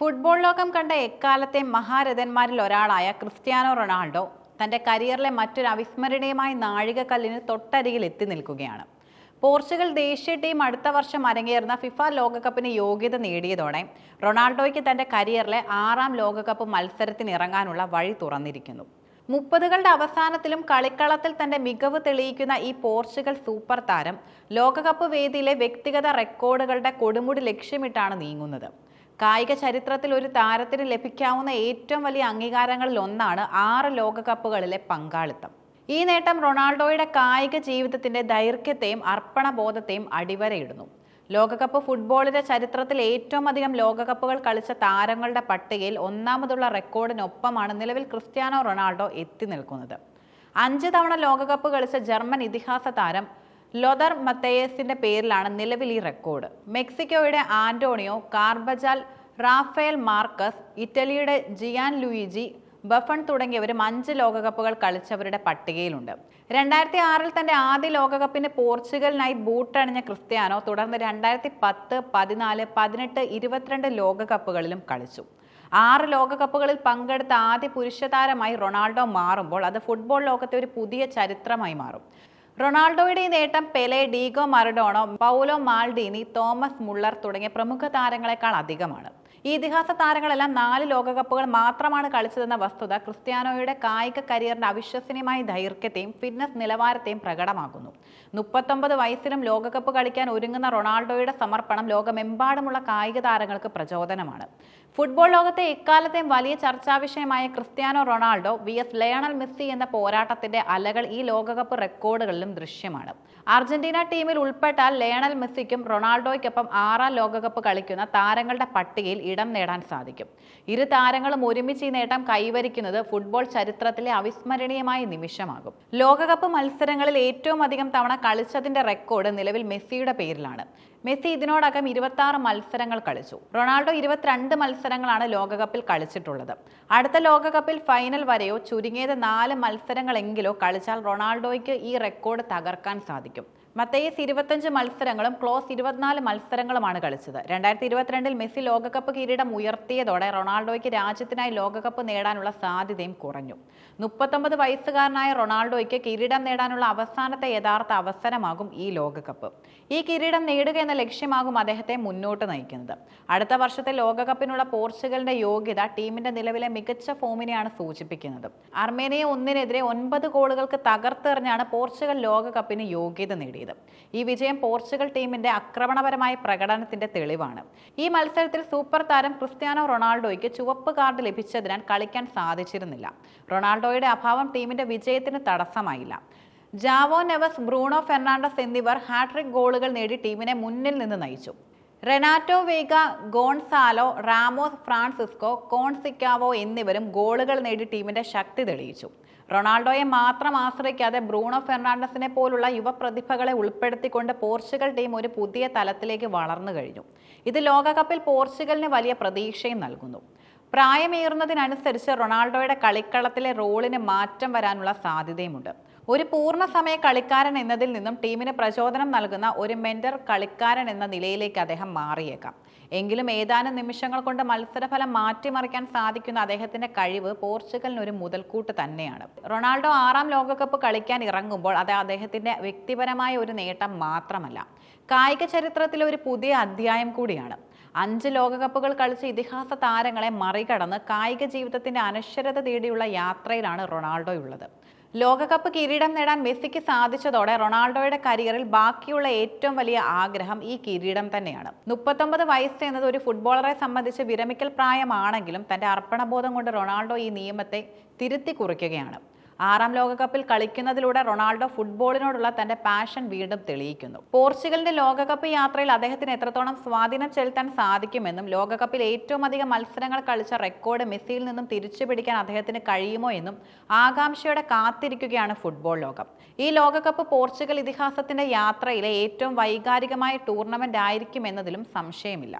Football ലോകം കണ്ട എക്കാലത്തെ മഹാരഥന്മാരിൽ ഒരാളായ ക്രിസ്ത്യാനോ റൊണാൾഡോ തന്റെ കരിയറിലെ മറ്റൊരു അവിസ്മരണീയമായ നാഴികക്കല്ലിന് തൊട്ടരികിൽ എത്തി നിൽക്കുകയാണ്. പോർച്ചുഗൽ ദേശീയ ടീം അടുത്ത വർഷം അരങ്ങേറുന്ന ഫിഫ ലോകകപ്പിന് യോഗ്യത നേടിയതോടെ റൊണാൾഡോയ്ക്ക് തന്റെ കരിയറിലെ ആറാം ലോകകപ്പ് മത്സരത്തിന് ഇറങ്ങാനുള്ള വഴി തുറന്നിരിക്കുന്നു. മുപ്പതുകളുടെ അവസാനത്തിലും കളിക്കളത്തിൽ തന്റെ മികവ് തെളിയിക്കുന്ന ഈ പോർച്ചുഗൽ സൂപ്പർ താരം ലോകകപ്പ് വേദിയിലെ വ്യക്തിഗത റെക്കോർഡുകളുടെ കൊടുമുടി ലക്ഷ്യമിട്ടാണ് നീങ്ങുന്നത്. കായിക ചരിത്രത്തിൽ ഒരു താരത്തിന് ലഭിക്കാവുന്ന ഏറ്റവും വലിയ അംഗീകാരങ്ങളിൽ ഒന്നാണ് ആറ് ലോകകപ്പുകളിലെ പങ്കാളിത്തം. ഈ നേട്ടം റൊണാൾഡോയുടെ കായിക ജീവിതത്തിന്റെ ദൈർഘ്യത്തെയും അർപ്പണബോധത്തെയും അടിവരയിടുന്നു. ലോകകപ്പ് ഫുട്ബോളിന്റെ ചരിത്രത്തിൽ ഏറ്റവും അധികം ലോകകപ്പുകൾ കളിച്ച താരങ്ങളുടെ പട്ടികയിൽ ഒന്നാമതുള്ള റെക്കോർഡിനൊപ്പമാണ് നിലവിൽ ക്രിസ്ത്യാനോ റൊണാൾഡോ എത്തി നിൽക്കുന്നത്. അഞ്ച് തവണ ലോകകപ്പ് കളിച്ച ജർമ്മൻ ഇതിഹാസ താരം ലൊദർ മത്തേയസിന്റെ പേരിലാണ് നിലവിൽ ഈ റെക്കോർഡ്. മെക്സിക്കോയുടെ ആന്റോണിയോ കാർബജാൽ റാഫേൽ മാർക്കസ് ഇറ്റലിയുടെ ജിയാൻ ലൂയിജി ബഫൺ തുടങ്ങിയവരും അഞ്ച് ലോകകപ്പുകൾ കളിച്ചവരുടെ പട്ടികയിലുണ്ട്. രണ്ടായിരത്തി ആറിൽ തന്റെ ആദ്യ ലോകകപ്പിന് പോർച്ചുഗലിനായി ബൂട്ടണിഞ്ഞ ക്രിസ്ത്യാനോ തുടർന്ന് രണ്ടായിരത്തി പത്ത് പതിനാല് പതിനെട്ട് ഇരുപത്തിരണ്ട് ലോകകപ്പുകളിലും കളിച്ചു. ആറ് ലോകകപ്പുകളിൽ പങ്കെടുത്ത ആദ്യ പുരുഷ താരമായി റൊണാൾഡോ മാറുമ്പോൾ അത് ഫുട്ബോൾ ലോകത്തെ ഒരു പുതിയ ചരിത്രമായി മാറും. റൊണാൾഡോയുടെ ഈ നേട്ടം Pele Diego Maradona Paolo Maldini Thomas Muller തുടങ്ങിയ പ്രമുഖ താരങ്ങളെക്കാൾ അധികമാണ്. ഈ ഇതിഹാസ താരങ്ങളെല്ലാം നാല് ലോകകപ്പുകൾ മാത്രമാണ് കളിച്ചതെന്ന വസ്തുത ക്രിസ്ത്യാനോയുടെ കായിക കരിയറിന്റെ അവിശ്വസനീയമായ ദൈർഘ്യത്തെയും ഫിറ്റ്നസ് നിലവാരത്തെയും പ്രകടമാക്കുന്നു. മുപ്പത്തൊമ്പത് വയസ്സിലും ലോകകപ്പ് കളിക്കാൻ ഒരുങ്ങുന്ന റൊണാൾഡോയുടെ സമർപ്പണം ലോകമെമ്പാടുമുള്ള കായിക താരങ്ങൾക്ക് പ്രചോദനമാണ്. ഫുട്ബോൾ ലോകത്തെ എക്കാലത്തെയും വലിയ ചർച്ചാവിഷയമായ Cristiano Ronaldo V S Lionel Messi എന്ന പോരാട്ടത്തിന്റെ അലകൾ ഈ ലോകകപ്പ് റെക്കോർഡുകളിലും ദൃശ്യമാണ്. അർജന്റീന ടീമിൽ ഉൾപ്പെട്ടാൽ ലയണൽ മെസ്സിക്കും റൊണാൾഡോയ്ക്കൊപ്പം ആറാം ലോകകപ്പ് കളിക്കുന്ന താരങ്ങളുടെ പട്ടികയിൽ ഇടം നേടാൻ സാധിക്കും. ഇരു താരങ്ങളും ഒരുമിച്ച് ഈ നേട്ടം കൈവരിക്കുന്നത് ഫുട്ബോൾ ചരിത്രത്തിലെ അവിസ്മരണീയമായ നിമിഷമാകും. ലോകകപ്പ് മത്സരങ്ങളിൽ ഏറ്റവും അധികം തവണ കളിച്ചതിന്റെ റെക്കോർഡ് നിലവിൽ മെസ്സിയുടെ പേരിലാണ്. മെസ്സി ഇതിനോടകം ഇരുപത്തി മത്സരങ്ങൾ കളിച്ചു. റൊണാൾഡോ ഇരുപത്തിരണ്ട് മത്സരങ്ങളാണ് ലോകകപ്പിൽ കളിച്ചിട്ടുള്ളത്. അടുത്ത ലോകകപ്പിൽ ഫൈനൽ വരെയോ ചുരുങ്ങിയത് നാല് മത്സരങ്ങളെങ്കിലോ കളിച്ചാൽ റൊണാൾഡോയ്ക്ക് ഈ റെക്കോർഡ് തകർക്കാൻ സാധിക്കും. മത്തേയസ് ഇരുപത്തഞ്ച് മത്സരങ്ങളും ക്ലോസ് ഇരുപത്തിനാല് മത്സരങ്ങളുമാണ് കളിച്ചത്. രണ്ടായിരത്തി ഇരുപത്തിരണ്ടിൽ മെസ്സി ലോകകപ്പ് കിരീടം ഉയർത്തിയതോടെ റൊണാൾഡോയ്ക്ക് രാജ്യത്തിനായി ലോകകപ്പ് നേടാനുള്ള സാധ്യതയും കുറഞ്ഞു. മുപ്പത്തൊമ്പത് വയസ്സുകാരനായ റൊണാൾഡോയ്ക്ക് കിരീടം നേടാനുള്ള അവസാനത്തെ യഥാർത്ഥ അവസരമാകും ഈ ലോകകപ്പ്. ഈ കിരീടം നേടുക എന്ന ലക്ഷ്യമാകും അദ്ദേഹത്തെ മുന്നോട്ട് നയിക്കുന്നത്. അടുത്ത വർഷത്തെ ലോകകപ്പിനുള്ള പോർച്ചുഗലിന്റെ യോഗ്യത ടീമിന്റെ നിലവിലെ മികച്ച ഫോമിനെയാണ് സൂചിപ്പിക്കുന്നത്. അർമേനിയ ഒന്നിനെതിരെ ഒൻപത് ഗോളുകൾക്ക് തകർത്തെറിഞ്ഞാണ് പോർച്ചുഗൽ ലോകകപ്പിന് യോഗ്യത നേടിയത്. ഈ വിജയം പോർച്ചുഗൽ ടീമിന്റെ ആക്രമണപരമായ പ്രകടനത്തിന്റെ തെളിവാണ്. ഈ മത്സരത്തിൽ സൂപ്പർ താരം ക്രിസ്ത്യാനോ റൊണാൾഡോയ്ക്ക് ചുവപ്പ് കാർഡ് ലഭിച്ചതിനാൽ കളിക്കാൻ സാധിച്ചിരുന്നില്ല. റൊണാൾഡോയുടെ അഭാവം ടീമിന്റെ വിജയത്തിന് തടസ്സമായില്ല. ജാവോ നെവസ് ബ്രൂണോ ഫെർണാണ്ടസ് എന്നിവർ ഹാട്രിക് ഗോളുകൾ നേടി ടീമിനെ മുന്നിൽ നിന്ന് നയിച്ചു. റെനാറ്റോ വേഗ ഗോൺസാലോ റാമോസ് ഫ്രാൻസിസ്കോ കോൺസിക്കാവോ എന്നിവരും ഗോളുകൾ നേടി ടീമിന്റെ ശക്തി തെളിയിച്ചു. റൊണാൾഡോയെ മാത്രം ആശ്രയിക്കാതെ ബ്രൂണോ ഫെർണാണ്ടസിനെ പോലുള്ള യുവപ്രതിഭകളെ ഉൾപ്പെടുത്തിക്കൊണ്ട് പോർച്ചുഗൽ ടീം ഒരു പുതിയ തലത്തിലേക്ക് വളർന്നു കഴിഞ്ഞു. ഇത് ലോകകപ്പിൽ പോർച്ചുഗലിന് വലിയ പ്രതീക്ഷയും നൽകുന്നു. പ്രായമേറുന്നതിനനുസരിച്ച് റൊണാൾഡോയുടെ കളിക്കളത്തിലെ റോളിന് മാറ്റം വരാനുള്ള സാധ്യതയുമുണ്ട്. ഒരു പൂർണസമയ കളിക്കാരൻ എന്നതിൽ നിന്നും ടീമിന് പ്രചോദനം നൽകുന്ന ഒരു മെന്റർ കളിക്കാരൻ എന്ന നിലയിലേക്ക് അദ്ദേഹം മാറിയേക്കാം. എങ്കിലും ഏതാനും നിമിഷങ്ങൾ കൊണ്ട് മത്സരഫലം മാറ്റിമറിക്കാൻ സാധിക്കുന്ന അദ്ദേഹത്തിന്റെ കഴിവ് പോർച്ചുഗലിന് ഒരു മുതൽക്കൂട്ട് തന്നെയാണ്. റൊണാൾഡോ ആറാം ലോകകപ്പ് കളിക്കാൻ ഇറങ്ങുമ്പോൾ അത് അദ്ദേഹത്തിന്റെ വ്യക്തിപരമായ ഒരു നേട്ടം മാത്രമല്ല. കായിക ചരിത്രത്തിലെ ഒരു പുതിയ അധ്യായം കൂടിയാണ്. അഞ്ച് ലോകകപ്പുകൾ കളിച്ച ഇതിഹാസ താരങ്ങളെ മറികടന്ന് കായിക ജീവിതത്തിന്റെ അനശ്വരത തേടിയുള്ള യാത്രയിലാണ് റൊണാൾഡോയുള്ളത്. ലോകകപ്പ് കിരീടം നേടാൻ മെസ്സിക്ക് സാധിച്ചതോടെ റൊണാൾഡോയുടെ കരിയറിൽ ബാക്കിയുള്ള ഏറ്റവും വലിയ ആഗ്രഹം ഈ കിരീടം തന്നെയാണ്. മുപ്പത്തൊമ്പത് വയസ്സ് എന്നത് ഒരു ഫുട്ബോളറെ സംബന്ധിച്ച് വിരമിക്കൽ പ്രായമാണെങ്കിലും തന്റെ അർപ്പണബോധം കൊണ്ട് റൊണാൾഡോ ഈ നിയമത്തെ തിരുത്തി കുറിക്കുകയാണ്. ആറാം ലോകകപ്പിൽ കളിക്കുന്നതിലൂടെ റൊണാൾഡോ ഫുട്ബോളിനോടുള്ള തന്റെ പാഷൻ വീണ്ടും തെളിയിക്കുന്നു. പോർച്ചുഗലിന്റെ ലോകകപ്പ് യാത്രയിൽ അദ്ദേഹത്തിന് എത്രത്തോളം സ്വാധീനം ചെലുത്താൻ സാധിക്കുമെന്നും ലോകകപ്പിൽ ഏറ്റവും അധികം മത്സരങ്ങൾ കളിച്ച റെക്കോർഡ് മെസ്സിയിൽ നിന്നും തിരിച്ചു പിടിക്കാൻ അദ്ദേഹത്തിന് കഴിയുമോ എന്നും ആകാംക്ഷയോടെ കാത്തിരിക്കുകയാണ് ഫുട്ബോൾ ലോകം. ഈ ലോകകപ്പ് പോർച്ചുഗൽ ഇതിഹാസത്തിന്റെ യാത്രയിലെ ഏറ്റവും വൈകാരികമായ ടൂർണമെന്റ് ആയിരിക്കുമെന്നതിലും സംശയമില്ല.